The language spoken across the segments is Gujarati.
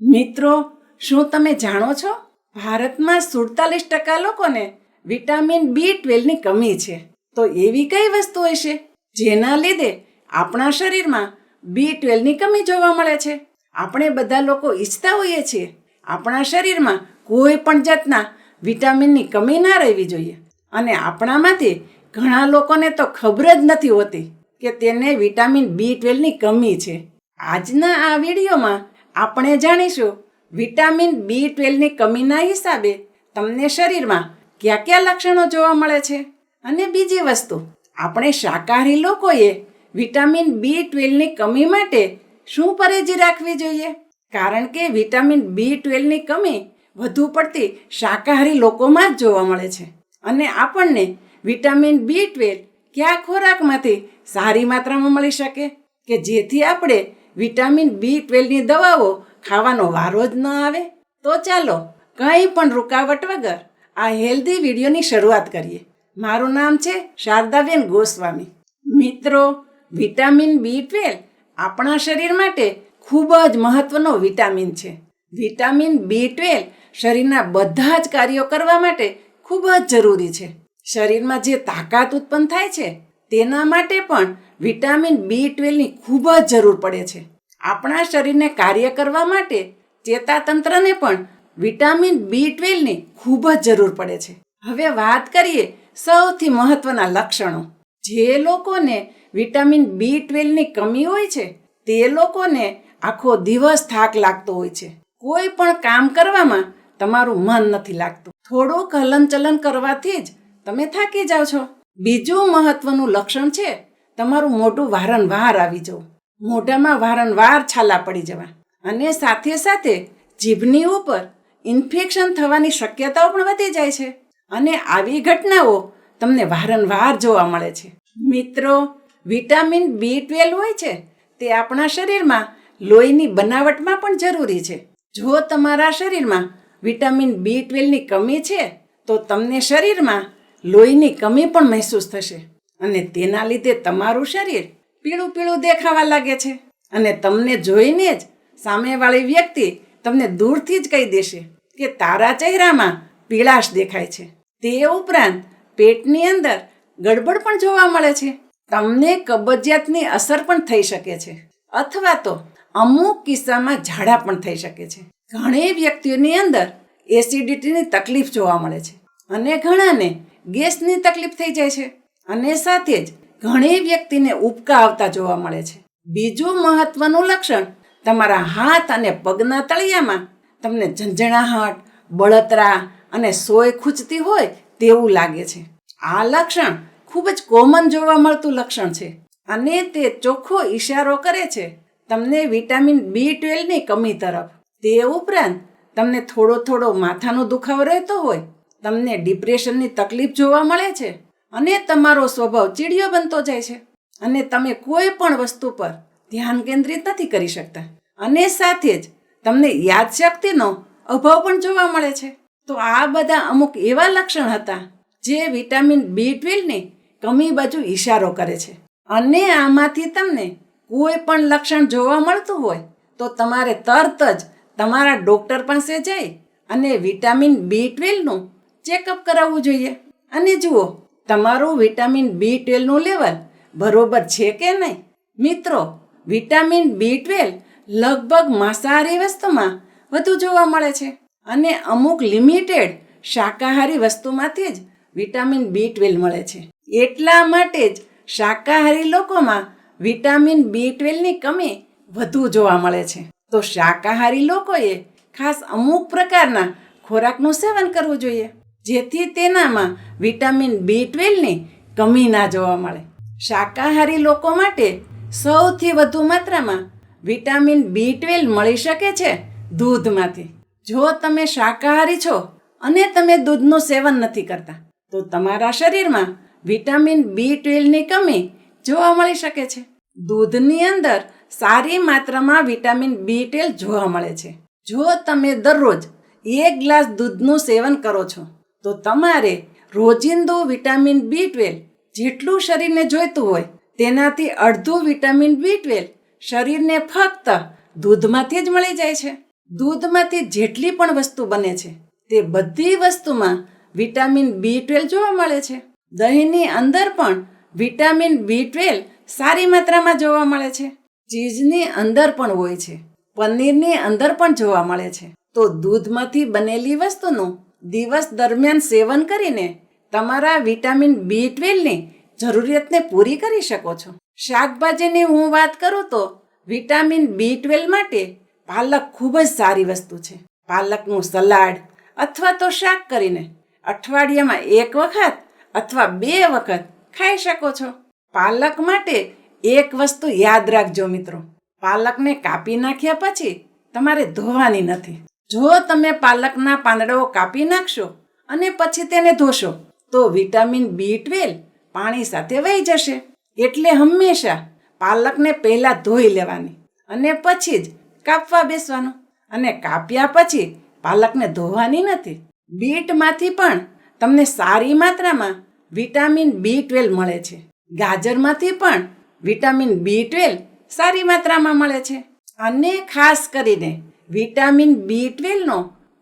મિત્રો, શું તમે જાણો છો? ભારતમાં સુડતાલીસ ટકા લોકોને વિટામિન બી ટ્વેલ્વની કમી છે. તો એવી કઈ વસ્તુ હશે જેના લીધે આપણા શરીરમાં બી ટ્વેલ્વની કમી જોવા મળે છે? આપણે બધા લોકો ઈચ્છતા હોઈએ છીએ આપણા શરીરમાં કોઈ પણ જાતના વિટામિનની કમી ના રહેવી જોઈએ. અને આપણામાંથી ઘણા લોકોને તો ખબર જ નથી હોતી કે તેને વિટામિન બી ટ્વેલ્વની કમી છે. આજના આ વિડીયોમાં આપણે જાણીશું વિટામિન બી ટ્વેલ્વની કમીના હિસાબે તમને શરીરમાં કયા કયા લક્ષણો જોવા મળે છે? અને બીજી વસ્તુ, આપણે શાકાહારી લોકોએ વિટામિન બી ટ્વેલ્વની કમી માટે શું પરેજી રાખવી જોઈએ? કારણ કે વિટામિન બી ટ્વેલ્વની કમી વધુ પડતી શાકાહારી લોકોમાં જ જોવા મળે છે. અને આપણને વિટામિન બી ટ્વેલ્વ કયા ખોરાકમાંથી સારી માત્રામાં મળી શકે? કે જેથી આપણે વિટામિન બી ટ્વેલ્વની દવાઓ ખાવાનો વારો જ ન આવે? તો ચાલો, કંઈ પણ રૂકાવટ વગર આ હેલ્ધી વિડીયોની શરૂઆત કરીએ. મારું નામ છે શારદાબેન ગોસ્વામી. મિત્રો, વિટામિન બી ટ્વેલ્વ આપણા શરીર માટે ખૂબ જ મહત્વનો વિટામિન છે. વિટામિન બી ટ્વેલ્વ શરીરના બધા જ કાર્યો કરવા માટે ખૂબ જ જરૂરી છે. શરીરમાં જે તાકાત ઉત્પન્ન થાય છે તેના માટે પણ વિટામિન બી ટ્વેલ્વની ખૂબ જ જરૂર પડે છે. આપણા શરીરને કાર્ય કરવા માટે ચેતાતંત્રને પણ વિટામિન બી ટ્વેલ્વની ખૂબ જ જરૂર પડે છે. હવે વાત કરીએ સૌથી મહત્વના લક્ષણો. જે લોકોને વિટામિન બી ટ્વેલ્વની કમી હોય છે, તે લોકોને આખો દિવસ થાક લાગતો હોય છે. કોઈ પણ કામ કરવામાં તમારું મન નથી લાગતું. થોડુંક હલનચલન કરવાથી જ તમે થાકી જાઓ છો. બીજું મહત્વનું લક્ષણ છે, તમારું મોઢું વારંવાર આવી જવું. મોઢામાં વારંવાર છાલા પડી જવા. અને સાથે સાથે જીભની ઉપર ઇન્ફેક્શન થવાની શક્યતાઓ પણ વધી જાય છે. અને આવી ઘટનાઓ તમને વારંવાર જોવા મળે છે. મિત્રો, વિટામિન બી ટ્વેલ્વ હોય છે, તે આપણા શરીરમાં લોહીની બનાવટમાં પણ જરૂરી છે. જો તમારા શરીરમાં વિટામિન બી ટ્વેલ્વની કમી છે, તો તમને શરીરમાં લોહીની કમી પણ મહેસૂસ થશે અને તેના લીધે તમારું શરીર પીળું પીળું દેખાવા લાગે છે. અને તમને જોઈને જ સામેવાળી વ્યક્તિ તમને દૂરથી જ કહી દેશે કે તારા ચહેરામાં પીળાશ દેખાય છે. તે ઉપરાંત પેટની અંદર ગડબડ પણ જોવા મળે છે. તમને કબજિયાતની અસર પણ થઈ શકે છે. અથવા તો અમુક કિસ્સામાં ઝાડા પણ થઈ શકે છે. ઘણી વ્યક્તિઓની અંદર એસિડિટીની તકલીફ જોવા મળે છે અને ઘણાને ગેસની તકલીફ થઈ જાય છે. અને સાથે જ ઘણી વ્યક્તિને ઉબકા આવતા જોવા મળે છે. બીજું મહત્વનું લક્ષણ, તમારા હાથ અને પગના તળિયામાં તમને ઝંઝણાહટ બળતરા અને સોય ખૂંચતી હોય તેવું લાગે છે. આ લક્ષણ ખૂબ જ કોમન જોવા મળતું લક્ષણ છે અને તે ચોખ્ખો ઈશારો કરે છે તમને વિટામિન બી ટ્વેલ્વની કમી તરફ. તે ઉપરાંત તમને થોડો થોડો માથાનો દુખાવો રહેતો હોય તમને ડિપ્રેશનની તકલીફ જોવા મળે છે અને તમારો સ્વભાવ ચીડિયો બનતો જાય છે. અને તમે કોઈ પણ વસ્તુ પર ધ્યાન કેન્દ્રિત નથી કરી શકતા. અને સાથે જ તમને યાદશક્તિનો અભાવ પણ જોવા મળે છે. તો આ બધા અમુક એવા લક્ષણ હતા જે વિટામિન બી ટ્વેલ્વની કમી બાજુ ઈશારો કરે છે. અને આમાંથી તમને કોઈ પણ લક્ષણ જોવા મળતું હોય તો તમારે તરત જ તમારા ડૉક્ટર પાસે જઈ અને વિટામિન બી ટ્વેલ્વનું ચેકઅપ કરાવવું જોઈએ. અને જુઓ, તમારું વિટામિન બી ટ્વેલ્વનું લેવલ બરોબર છે કે નહીં? મિત્રો, વિટામિન બી ટ્વેલ્વ લગભગ માંસાહારી વસ્તુમાં વધુ જોવા મળે છે. અને અમુક લિમિટેડ શાકાહારી વસ્તુમાંથી જ વિટામિન બી ટ્વેલ્વ મળે છે. એટલા માટે જ શાકાહારી લોકોમાં વિટામિન બી ટ્વેલ્વની કમી વધુ જોવા મળે છે. તો શાકાહારી લોકોએ ખાસ અમુક પ્રકારના ખોરાકનું સેવન કરવું જોઈએ. જેથી તેનામાં વિટામિન બી ટ્વેલ્વની કમી ના જોવા મળે. શાકાહારી લોકો માટે સૌથી વધુ માત્રામાં વિટામિન બી ટ્વેલ્વ મળી શકે છે દૂધમાંથી. જો તમે શાકાહારી છો અને તમે દૂધનું સેવન નથી કરતા, તો તમારા શરીરમાં વિટામિન બી ટ્વેલ્વની કમી જોવા મળી શકે છે. દૂધની અંદર સારી માત્રામાં વિટામિન બી ટ્વેલ્વ જોવા મળે છે. જો તમે દરરોજ એક ગ્લાસ દૂધનું સેવન કરો છો તો તમારે રોજિંદુ વિટામિન બી ટ્વેલ્વ જેટલું શરીરને જોઈતું હોય તેનાથી અડધું વિટામિન બી ટ્વેલ્વ શરીરને ફક્ત દૂધમાંથી જ મળી જાય છે. દૂધમાંથી જેટલી પણ વસ્તુ બને છે તે બધી વસ્તુમાં વિટામિન બી ટ્વેલ્વ જોવા મળે છે. દહીંની અંદર પણ વિટામિન બી ટ્વેલ્વ સારી માત્રામાં જોવા મળે છે. ચીઝની અંદર પણ હોય છે. પનીરની અંદર પણ જોવા મળે છે. તો દૂધમાંથી બનેલી વસ્તુનું દિવસ દરમિયાન સેવન કરીને તમારા વિટામિન બી ટ્વેલ્વની જરૂરિયાતને પૂરી કરી શકો છો. શાકભાજીની હું વાત કરું તો વિટામિન બી ટ્વેલ્વ માટે પાલક ખૂબ જ સારી વસ્તુ છે. પાલકનું સલાડ અથવા તો શાક કરીને અઠવાડિયામાં એક વખત અથવા બે વખત ખાઈ શકો છો. પાલક માટે એક વસ્તુ યાદ રાખજો મિત્રો. પાલકને કાપી નાખ્યા પછી તમારે ધોવાની નથી. જો તમે પાલકના પાંદડાઓ કાપી નાખશો અને પછી તેને ધોશો, તો વિટામિન બી ટ્વેલ્વ પાણી સાથે વહી જશે. એટલે હંમેશા પાલકને પહેલાં ધોઈ લેવાની અને પછી જ કાપવા બેસવાનું. અને કાપ્યા પછી પાલકને ધોવાની નથી. બીટમાંથી પણ તમને સારી માત્રામાં વિટામિન બી ટ્વેલ્વ મળે છે. ગાજરમાંથી પણ વિટામિન બી ટ્વેલ્વ સારી માત્રામાં મળે છે. અને ખાસ કરીને વિટામિન બી ટ્વેલ્વનો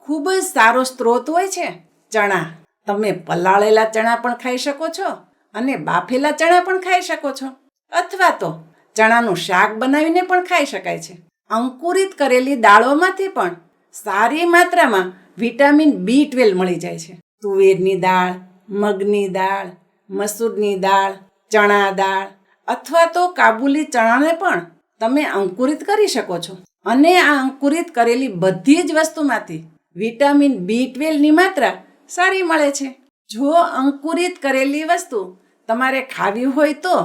ખૂબ જ સારો સ્ત્રોત હોય છે ચણા. તમે પલાળેલા ચણા પણ ખાઈ શકો છો અને બાફેલા ચણા પણ ખાઈ શકો છો. અથવા તો ચણાનું શાક બનાવીને પણ ખાઈ શકાય છે. અંકુરિત કરેલી દાળોમાંથી પણ સારી માત્રામાં વિટામિન બી ટ્વેલ્વ મળી જાય છે. તુવેરની દાળ, મગની દાળ, મસૂરની દાળ, ચણા દાળ અથવા તો કાબુલી ચણાને પણ તમે અંકુરિત કરી શકો છો. અને આ અંકુરિત કરેલી બધી જ વસ્તુમાંથી વિટામિન બી ટ્વેલ્વની માત્રા સારી મળે છે. જો અંકુરિત કરેલી વસ્તુ તમારે ખાવી હોય તો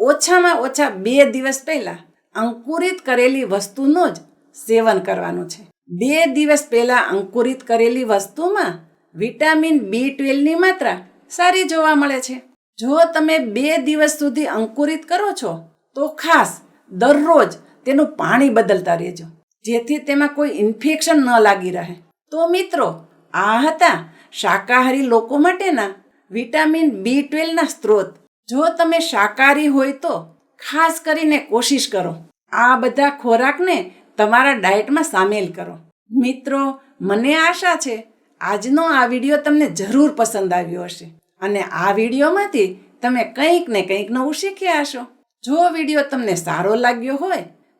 ઓછામાં ઓછા બે દિવસ પહેલાં અંકુરિત કરેલી વસ્તુનું જ સેવન કરવાનું છે. બે દિવસ પહેલાં અંકુરિત કરેલી વસ્તુમાં વિટામિન બી ટ્વેલ્વની માત્રા સારી જોવા મળે છે. જો તમે બે દિવસ સુધી અંકુરિત કરો છો, તો ખાસ દરરોજ તેનું પાણી બદલતા રહેજો. જેથી તેમાં કોઈ ઇન્ફેક્શન ન લાગી રહે. તો મિત્રો, આ હતા શાકાહારી લોકો માટેના વિટામિન બી ટ્વેલ્વના સ્ત્રોત. જો તમે શાકાહારી હોય તો ખાસ કરીને કોશિશ કરો. આ બધા ખોરાકને તમારા ડાયટમાં સામેલ કરો. મિત્રો, મને આશા છે આજનો આ વીડિયો તમને જરૂર પસંદ આવ્યો હશે. અને આ વિડીયોમાંથી તમે કંઈક ને કંઈક નવું શીખ્યા હશો. જો વીડિયો તમને સારો લાગ્યો હોય